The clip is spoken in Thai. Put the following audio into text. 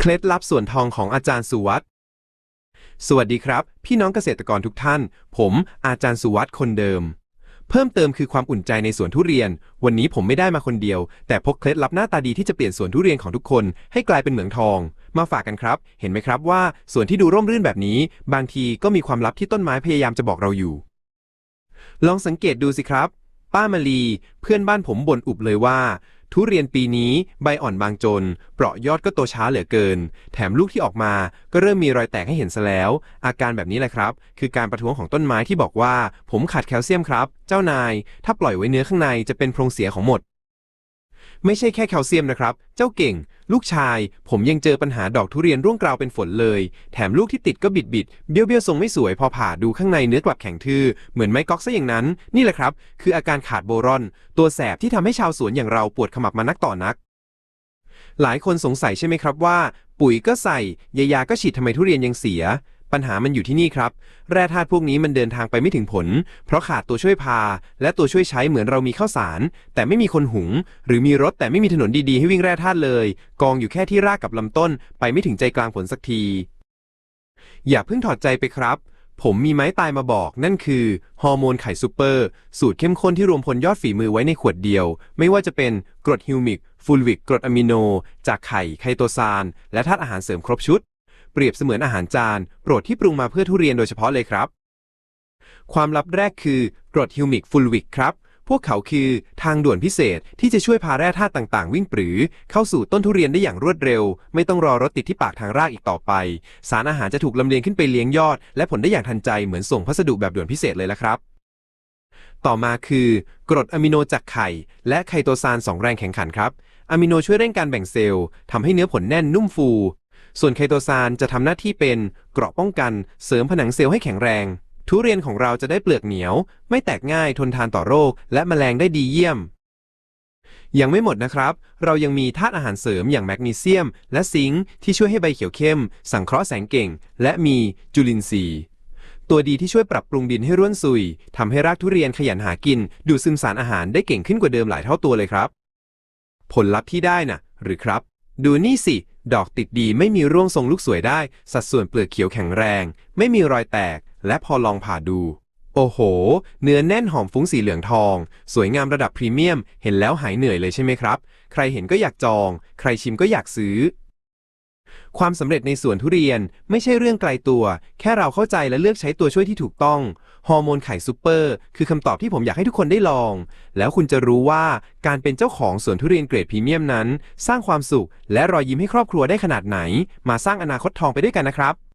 เคล็ดลับส่วนทองของอาจารย์สุวัตสวัสดีครับ พี่น้องเกษตรกรทุกท่าน ผมอาจารย์สุวัตคนเดิม เพิ่มเติมคือความอุ่นใจในสวนทุเรียน วันนี้ผมไม่ได้มาคนเดียว แต่พกเคล็ดลับหน้าตาดีที่จะเปลี่ยนสวนทุเรียนของทุกคน ให้กลายเป็นเหมืองทอง มาฝากกันครับ เห็นไหมครับว่าสวนที่ดูร่มรื่นแบบนี้ บางทีก็มีความลับที่ต้นไม้พยายามจะบอกเราอยู่ ลองสังเกตดูสิครับ ป้ามาลี เพื่อนบ้านผมบ่นอุบเลยว่า ทุเรียนปีนี้ใบอ่อนบางจน เปราะยอดก็โตช้าเหลือเกิน แถมลูกที่ออกมาก็เริ่มมีรอยแตกให้เห็นซะแล้ว อาการแบบนี้แหละครับ คือการประท้วงของต้นไม้ที่บอกว่า ผมขาดแคลเซียมครับ เจ้านาย ถ้าปล่อยไว้เนื้อข้างในจะเป็นโพรงเสียของหมด ไม่ใช่แค่แคลเซียมนะครับ เจ้าเก่ง ลูกชาย ผมยังเจอปัญหาดอกทุเรียนร่วงกราวเป็นฝนเลย แถมลูกที่ติดก็บิดบิดเบี้ยวเบี้ยวทรงไม่สวยพอผ่าดูข้างในเนื้อกลับแข็งทื่อ เหมือนไม้ก๊อกซะอย่างนั้น นี่แหละครับ คืออาการขาดโบรอน ตัวแสบที่ทำให้ชาวสวนอย่างเราปวดขมับมานักต่อนัก หลายคนสงสัยใช่ไหมครับว่า ปุ๋ยก็ใส่ยายาก็ฉีดทำไมทุเรียนยังเสีย ปัญหามันอยู่ที่นี่ครับ แร่ธาตุพวกนี้มันเดินทางไปไม่ถึงผล เพราะขาดตัวช่วยพา และตัวช่วยใช้เหมือนเรามีข้าวสาร แต่ไม่มีคนหุง หรือมีรถแต่ไม่มีถนนดีๆ ให้วิ่งแร่ธาตุเลย กองอยู่แค่ที่รากกับลำต้น ไปไม่ถึงใจกลางผลสักที อย่าเพิ่งถอดใจไปครับ ผมมีไม้ตายมาบอก นั่นคือฮอร์โมนไข่ซูเปอร์ สูตรเข้มข้นที่รวมพลยอดฝีมือไว้ในขวดเดียว ไม่ว่าจะเป็นกรดฮิวมิกฟูลวิกกรดอะมิโน จากไข่ไคโตซานและธาตุอาหารเสริมครบชุด เปรียบเสมือนอาหารจาน โปรดที่ปรุงมาเพื่อทุเรียนโดยเฉพาะเลยครับ ความลับแรกคือกรดฮิวมิกฟูลวิกครับ พวกเขาคือทางด่วนพิเศษที่จะช่วยพาแร่ธาตุต่างๆ วิ่งปรือ เข้าสู่ต้นทุเรียนได้อย่างรวดเร็ว ไม่ต้องรอรถติดที่ปากทางรากอีกต่อไป สารอาหารจะถูกลำเลียงขึ้นไปเลี้ยงยอด และผลได้อย่างทันใจเหมือนส่งพัสดุแบบด่วนพิเศษเลยละครับต่อมาคือกรดอะมิโนจากไข่ และไคโตซานสองแรงแข่งขันครับ อะมิโนช่วยเร่งการแบ่งเซลล์ทำให้เนื้อผลแน่นนุ่มฟู ส่วนไคโตซานจะทำหน้าที่เป็นเกราะป้องกันเสริมผนังเซลล์ให้แข็งแรง ทุเรียนของเราจะได้เปลือกเหนียว ไม่แตกง่ายทนทานต่อโรค และแมลงได้ดีเยี่ยม ยังไม่หมดนะครับ เรายังมีธาตุอาหารเสริมอย่างแมกนีเซียม และซิงค์ที่ช่วยให้ใบเขียวเข้ม สังเคราะห์แสงเก่ง และมีจุลินทรีย์ตัวดีที่ช่วยปรับปรุงดินให้ร่วนซุยทำให้รากทุเรียนขยันหากิน ดูดซึมสารอาหารได้เก่งขึ้นกว่าเดิมหลายเท่าตัวเลยครับ ผลลัพธ์ที่ได้น่ะ หรือครับ ดูนี่สิ ดอกติดดีไม่มีร่วงทรงลูกสวยได้ สัดส่วนเปลือกเขียวแข็งแรง ไม่มีรอยแตก และพอลองผ่าดู โอ้โห เนื้อแน่นหอมฟุ้งสีเหลืองทอง สวยงามระดับพรีเมียม เห็นแล้วหายเหนื่อยเลยใช่ไหมครับ ใครเห็นก็อยากจอง ใครชิมก็อยากซื้อ ความสำเร็จในสวนทุเรียนไม่ใช่เรื่องไกลตัว แค่เราเข้าใจและเลือกใช้ตัวช่วยที่ถูกต้อง ฮอร์โมนไข่ซูเปอร์ คือคำตอบที่ผมอยากให้ทุกคนได้ลอง แล้วคุณจะรู้ว่าการเป็นเจ้าของสวนทุเรียนเกรดพรีเมียมนั้น สร้างความสุข และรอยยิ้มให้ครอบครัวได้ขนาดไหน มาสร้างอนาคตทองไปด้วยกันนะครับ